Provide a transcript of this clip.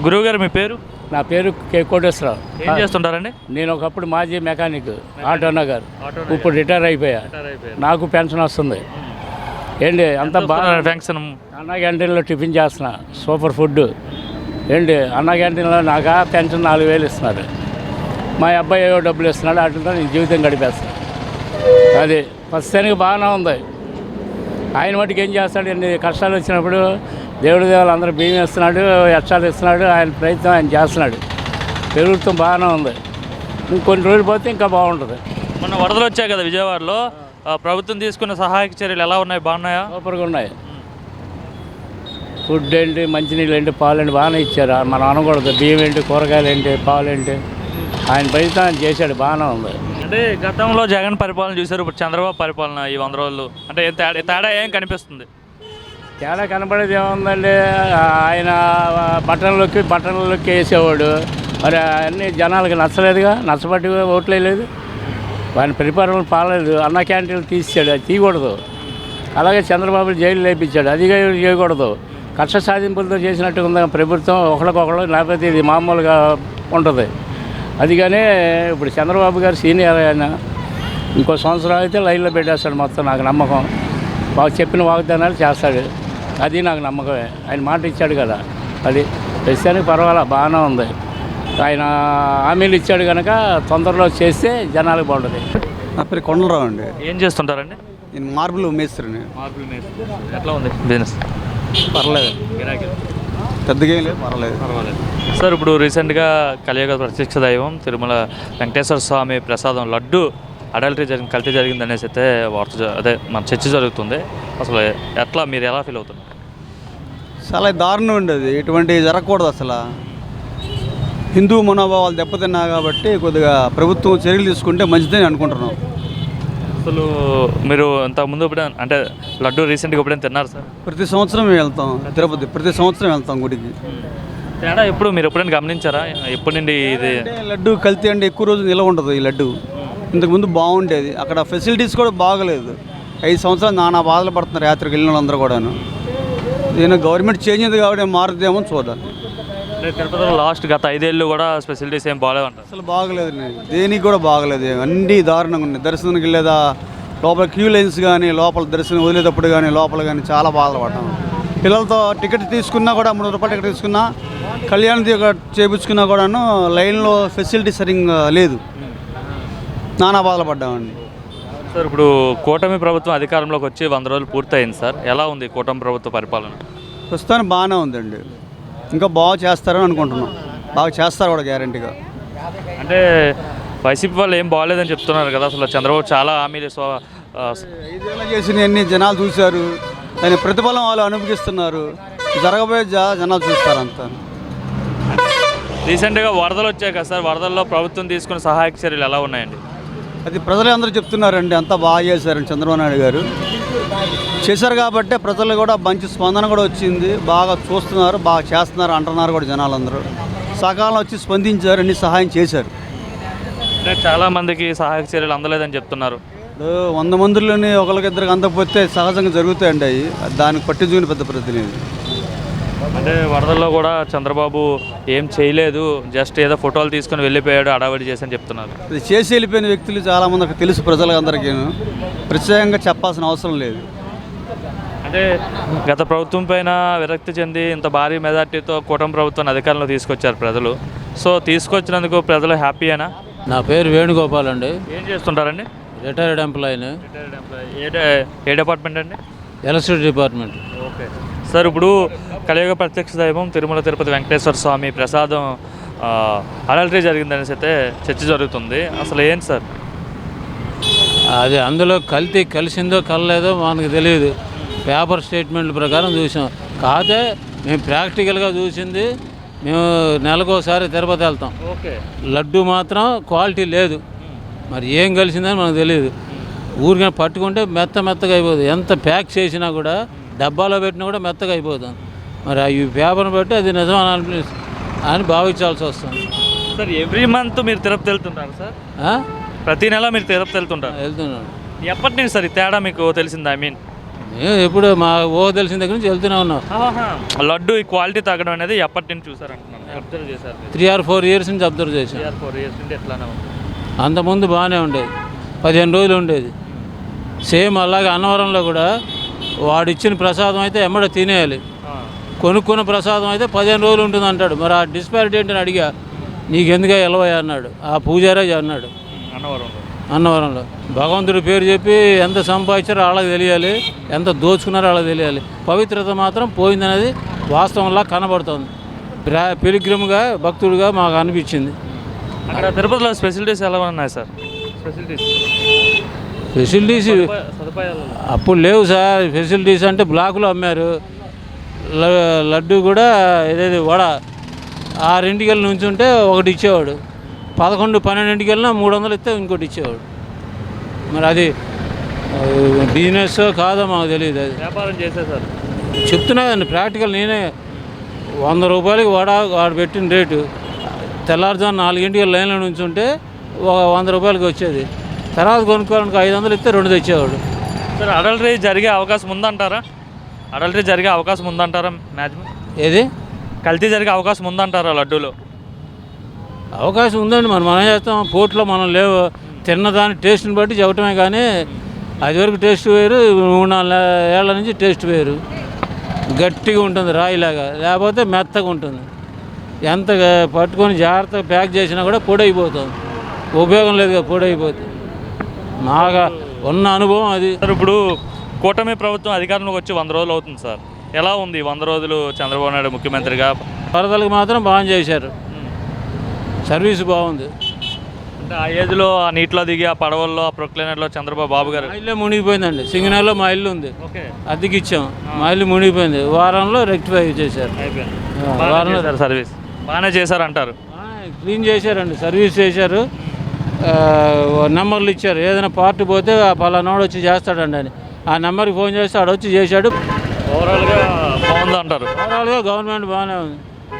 గురువు గారు మీ పేరు? నా పేరు కె కోటేశ్వరరావు. ఏం చేస్తుంటారండి? నేను ఒకప్పుడు మాజీ మెకానిక్ ఆటో నగర్. ఇప్పుడు రిటైర్ అయిపోయా. నాకు పెన్షన్ వస్తుంది. ఏంటి అంత బాగా ఫంక్షన్ అన్న క్యాంటీన్లో టిఫిన్ చేస్తున్నా సూపర్ ఫుడ్. ఏంటి అన్న క్యాంటీన్లో నాకు పెన్షన్ నాలుగు వేలు ఇస్తున్నారు. మా అబ్బాయి ఏవో డబ్బులు ఇస్తున్నాడు వాటితో నేను జీవితం గడిపేస్తాను అది ప్రస్తుతానికి బాగానే ఉంది. ఆయన మటుకు ఏం చేస్తాడు? ఎన్ని కష్టాలు వచ్చినప్పుడు దేవుడి దేవాలు అందరూ బియ్యం ఇస్తున్నాడు ఎచ్చాలు ఇస్తున్నాడు ఆయన ప్రయత్నం ఆయన చేస్తున్నాడు. పెరుగుతాం బాగానే ఉంది. ఇంకొన్ని రోజులు పోతే ఇంకా బాగుంటుంది. మొన్న వరదలు వచ్చాయి కదా విజయవాడలో. ప్రభుత్వం తీసుకున్న సహాయక చర్యలు ఎలా ఉన్నాయి? బాగున్నాయా? సూపర్గా ఉన్నాయి. ఫుడ్ ఏంటి మంచినీళ్ళు ఏంటి పాలు ఏంటి బాగానే ఇచ్చారు. మనం అనకూడదు. బియ్యం ఏంటి కూరగాయలు ఏంటి పాలు ఏంటి. ఆయన ప్రయత్నం ఆయన చేశాడు బాగానే ఉంది. అంటే గతంలో జగన్ పరిపాలన చూశారు ఇప్పుడు చంద్రబాబు పరిపాలన ఈ వంద రోజులు. అంటే ఏం తేడా తేడా ఏం కనిపిస్తుంది? తేడా కనపడేది ఏముందండి? ఆయన బట్టన్లోకి బట్టన్లోకి వేసేవాడు. మరి అన్ని జనాలకి నచ్చలేదుగా నచ్చబట్టి ఓట్లు వేయలేదు. ఆయన పరిపాలన పాలేదు అన్న క్యాంటీన్లు తీసాడు అది తీయకూడదు. అలాగే చంద్రబాబు జైలు లేపించాడు అది చేయకూడదు. కక్ష సాధింపులతో చేసినట్టు ఉంది ప్రభుత్వం ఒకరికొకరు లేకపోతే ఇది మామూలుగా ఉంటుంది. అది కానీ ఇప్పుడు చంద్రబాబు గారు సీనియర్ ఆయన ఇంకో సంవత్సరం అయితే లైన్లో పెట్టేస్తాడు మొత్తం నాకు నమ్మకం. బాగా చెప్పిన వాగ్దానాలు చేస్తాడు. అది నాకు నమ్మకమే. ఆయన మాట ఇచ్చాడు కదా. అది ప్రస్తుతానికి పర్వాలా బాగానే ఉంది. ఆయన హామీలు ఇచ్చాడు కనుక తొందరలో చేస్తే జనాలకు బాగుంటుంది. నా పేరు కొండలరావు అండి. ఏం చేస్తుంటారండి? నేను మార్బుల్ మేస్త్రిని. మార్పులు ఎట్లా ఉంది బిజినెస్? పర్లేదు. పెద్దగా ఏం లేదు పర్లేదు పర్వాలేదు. సార్ ఇప్పుడు రీసెంట్గా కలియుగ ప్రత్యక్ష దైవం తిరుమల వెంకటేశ్వర స్వామి ప్రసాదం లడ్డు అడల్టరీ జరిగింది కల్తీ జరిగింది అనేసి అయితే వార్త జ- అదే మన చర్చ జరుగుతుంది. అసలు ఎట్లా మీరు ఎలా ఫీల్ అవుతున్నారు? చాలా దారుణం ఉండేది ఇటువంటి జరగకూడదు అసలు. హిందూ మనోభావాలు దెబ్బతిన్నా కాబట్టి కొద్దిగా ప్రభుత్వం చర్యలు తీసుకుంటే మంచిదని అనుకుంటున్నాం. అసలు మీరు ఇంతకు ముందు అంటే లడ్డు రీసెంట్గా ఎప్పుడైనా తిన్నారు సార్? ప్రతి సంవత్సరం వెళ్తాం తిరుపతి ప్రతి సంవత్సరం వెళ్తాం గుడికి. తేడా ఎప్పుడు మీరు ఎప్పుడైనా గమనించారా? ఎప్పటి నుండి ఇది? లడ్డు కల్తీ అంటే ఎక్కువ రోజులు నిలవ ఉండదు ఈ లడ్డు. ఇంతకుముందు బాగుండేది. అక్కడ ఫెసిలిటీస్ కూడా బాగలేదు. ఐదు సంవత్సరాలు నానా బాధలు పడుతున్నారు యాత్రకు వెళ్ళిన వాళ్ళందరూ కూడాను. దీని గవర్నమెంట్ చేంజ్ అయింది కాబట్టి మారుద్దేమో చూడాలి. అంటే తిరుపతిలో లాస్ట్ గత ఐదేళ్ళు కూడా ఫెసిలిటీస్ ఏం బాగాలేవంటారు అసలు బాగలేదు దేనికి కూడా బాగలేదు. అన్నీ దారుణంగా ఉన్నాయి. దర్శనానికి వెళ్ళేదా లోపల క్యూ లైన్స్ కానీ లోపల దర్శనం వదిలేటప్పుడు కానీ లోపల కానీ చాలా బాధలు పడ్డాం పిల్లలతో టికెట్ తీసుకున్నా కూడా మూడు రూపాయల టికెట్ తీసుకున్నా కళ్యాణం చేయించుకున్నా కూడాను లైన్లో ఫెసిలిటీ సరిగ్గా లేదు. నానా బాధలు పడ్డామండి సార్ ఇప్పుడు కూటమి ప్రభుత్వం అధికారంలోకి వచ్చి వంద రోజులు పూర్తయింది సార్ ఎలా ఉంది కూటమి ప్రభుత్వ పరిపాలన? ప్రస్తుతానికి బాగానే ఉందండి. ఇంకా బాగా చేస్తారని అనుకుంటున్నాం. బాగా చేస్తారు కూడా గ్యారంటీగా. అంటే వైసీపీ వాళ్ళు ఏం బాగాలేదని చెప్తున్నారు కదా అసలు. చంద్రబాబు చాలా హామీలు ఐదేళ్ళు చేసిన అన్ని జనాలు చూశారు. దాని ప్రతిఫలం వాళ్ళు అనుభవిస్తున్నారు. జరగబోయే జ- జనాలు చూస్తారు అంతా. రీసెంట్గా వరదలు వచ్చాయి కదా సార్. వరదల్లో ప్రభుత్వం తీసుకున్న సహాయక చర్యలు ఎలా ఉన్నాయండి? అది ప్రజలే అందరూ చెప్తున్నారండి. అంతా బాగా చేశారండి చంద్రబాబు నాయుడు గారు. చేశారు కాబట్టి ప్రజలు కూడా మంచి స్పందన కూడా వచ్చింది. బాగా చూస్తున్నారు బాగా చేస్తున్నారు అంటున్నారు కూడా జనాలందరూ. సకాలం వచ్చి స్పందించారు అన్ని సహాయం చేశారు. అంటే చాలా మందికి సహాయక చర్యలు అందలేదని చెప్తున్నారు. వంద మందిలోని ఒకరికిద్దరికి అందకపోతే సహజంగా జరుగుతాయండి అవి. దానికి పట్టించుకుని పెద్ద ప్రతినిధి. అంటే వరదల్లో కూడా చంద్రబాబు ఏం చేయలేదు జస్ట్ ఏదో ఫోటోలు తీసుకొని వెళ్ళిపోయాడు అడావిడి చేసి అని చెప్తున్నారు. అది చేసి వెళ్ళిపోయిన వ్యక్తులు చాలామందికి తెలుసు ప్రజలందరికీ. ప్రత్యేకంగా చెప్పాల్సిన అవసరం లేదు. అంటే గత ప్రభుత్వం పైన విరక్తి చెంది ఇంత భారీ మెజార్టీతో కూటమి ప్రభుత్వాన్ని అధికారంలో తీసుకొచ్చారు ప్రజలు. సో తీసుకొచ్చినందుకు ప్రజలు హ్యాపీయేనా నా పేరు వేణుగోపాల్ అండి. ఏం చేస్తుంటారండి? రిటైర్డ్ ఎంప్లాయీని. ఏ డిపార్ట్మెంట్ అండి? Electricity department. ఓకే. సార్ ఇప్పుడు కలియుగ ప్రత్యక్ష దైవం తిరుమల తిరుపతి వెంకటేశ్వర స్వామి ప్రసాదం అడల్టరీ జరిగిందనేసి అయితే చర్చ జరుగుతుంది. అసలు ఏంటి సార్? అది అందులో కల్తీ కలిసిందో కలలేదో మనకు తెలియదు. పేపర్ స్టేట్మెంట్ ప్రకారం చూసాం. కాకపోతే మేము ప్రాక్టికల్గా చూసింది మేము నెలకోసారి తిరుపతి వెళ్తాం. ఓకే. లడ్డు మాత్రం క్వాలిటీ లేదు. మరి ఏం కలిసిందని మనకు తెలియదు. ఊరికే పట్టుకుంటే మెత్త మెత్తగా అయిపోతుంది ఎంత ప్యాక్ చేసినా కూడా డబ్బాలో పెట్టినా కూడా మెత్తగా అయిపోతుంది మరి ఈ పేపర్ని బట్టి అది నిజం అని అని భావించాల్సి వస్తుంది. సార్ ఎవ్రీ మంత్ మీరు తిరుపతి వెళ్తుంటారు సార్? ప్రతి నెల మీరు తిరుపతి వెళ్తుంటారు. వెళ్తున్నాను. ఎప్పటి నుంచి సార్ ఈ తేడా మీకు తెలిసింది ఐ మీన్? ఎప్పుడు మా ఓ తెలిసిన దగ్గర నుంచి వెళ్తూనే ఉన్నాం. లడ్డు ఈ క్వాలిటీ తగ్గడం అనేది ఎప్పటి నుంచి చూసారు అంటున్నాను అబ్జర్వ్ చేశారు త్రీ ఆర్ ఫోర్ ఇయర్స్ నుంచి అబ్జర్వ్ చేశాను ఫోర్ ఇయర్స్ నుండి ఎట్లానే అంతకుముందు బాగానే ఉండేది. పదిహేను రోజులు ఉండేది. సేమ్ అలాగే అన్నవరంలో కూడా వాడిచ్చిన ప్రసాదం అయితే ఎమ్మడ తినేయాలి. కొనుక్కున్న ప్రసాదం అయితే పదిహేను రోజులు ఉంటుంది అంటాడు మరి ఆ డిస్పారిటీ ఏంటని అడిగా నీకెందుగా ఎలవయ్యా? అన్నాడు. ఆ పూజారే అన్నాడు. అన్నవరంలో. అన్నవరంలో. భగవంతుడి పేరు చెప్పి ఎంత సంపాదించారో వాళ్ళకి తెలియాలి ఎంత దోచుకున్నారో వాళ్ళకి తెలియాలి. పవిత్రత మాత్రం పోయిందనేది వాస్తవంలా కనబడుతుంది. ప్రా పిలిగ్రమ్గా భక్తుడిగా మాకు అనిపించింది. అక్కడ తిరుపతిలో ఫెసిలిటీస్ ఎలా ఉన్నాయి సార్? ఫెసిలిటీస్ ఫెసిలిటీస్ అప్పుడు లేవు సార్. ఫెసిలిటీస్ అంటే బ్లాకులో అమ్మారు. లడ్డు కూడా ఏదేది వడ ఆరింటికెళ్ళి నుంచి ఉంటే ఒకటి ఇచ్చేవాడు. పదకొండు పన్నెండింటికి వెళ్ళినా మూడు వందలు ఇస్తే ఇంకోటి ఇచ్చేవాడు. మరి అది బిజినెస్ కాదో మాకు తెలియదు అది. వ్యాపారం చేసేసారు చెప్తున్నా కదండి ప్రాక్టికల్ నేనే. వంద రూపాయలకి వడ వాడు పెట్టిన రేటు. తెల్లారుజాము నాలుగింటికి లైన్లో నుంచి ఉంటే ఒక వంద రూపాయలకి వచ్చేది. తర్వాత కొనుక్కోవాలనుకో ఐదు వందలు ఇస్తే రెండు తెచ్చేవాడు. సార్ అడల్టరీ జరిగే అవకాశం ఉందంటారా? అడల్టరీ జరిగే అవకాశం ఉందంటారా మ్యాక్సిమం ఏది? కల్తీ జరిగే అవకాశం ఉందంటారా లడ్డూలో? అవకాశం ఉందండి మనం మనం చేస్తాం? పోట్లో మనం లేవు. తిన్నదాని టేస్ట్ని బట్టి చెప్పటమే కానీ అది వరకు టేస్ట్ వేరు మూడు నాలుగు ఏళ్ళ నుంచి టేస్ట్ వేరు. గట్టిగా ఉంటుంది రాయిలాగా లేకపోతే మెత్తగా ఉంటుంది. ఎంత పట్టుకొని జాగ్రత్తగా ప్యాక్ చేసినా కూడా పొడి అయిపోతుంది. ఉపయోగం లేదు కదా పొడి అయిపోతుంది మాగా ఉన్న అనుభవం అది. సార్ ఇప్పుడు కూటమి ప్రభుత్వం అధికారంలోకి వచ్చి వంద రోజులు అవుతుంది సార్. ఎలా ఉంది వంద రోజులు చంద్రబాబు నాయుడు ముఖ్యమంత్రిగా? వరదలకు మాత్రం బాగా చేశారు. సర్వీస్ బాగుంది. అంటే ఆ ఏజ్లో ఆ నీటిలో దిగి ఆ పడవల్లో ఆ ప్రొక్లైనర్లో చంద్రబాబు బాబు గారు మా ఇల్లే మునిగిపోయిందండి. సింగనాల్లో మా ఇల్లు ఉంది. ఓకే. అద్దెకి ఇచ్చాం. మా ఇల్లు మునిగిపోయింది. వారంలో రెక్టిఫై చేశారు. అయిపోయింది. ఆ, బాగానే వారంలో చేశారు సర్వీస్. బాగానే చేశారు అంటారు ఆ, క్లీన్ చేశారండి. సర్వీస్ చేశారు. నెంబర్లు ఇచ్చారు. ఏదైనా పార్టీ పోతే ఆ పలానాడు వచ్చి చేస్తాడండి అని. ఆ నెంబర్కి ఫోన్ చేస్తే ఆడు వచ్చి చేశాడు ఓవరాల్గా బాగుంది అంటారు ఓవరాల్గా గవర్నమెంట్ బాగానే ఉంది.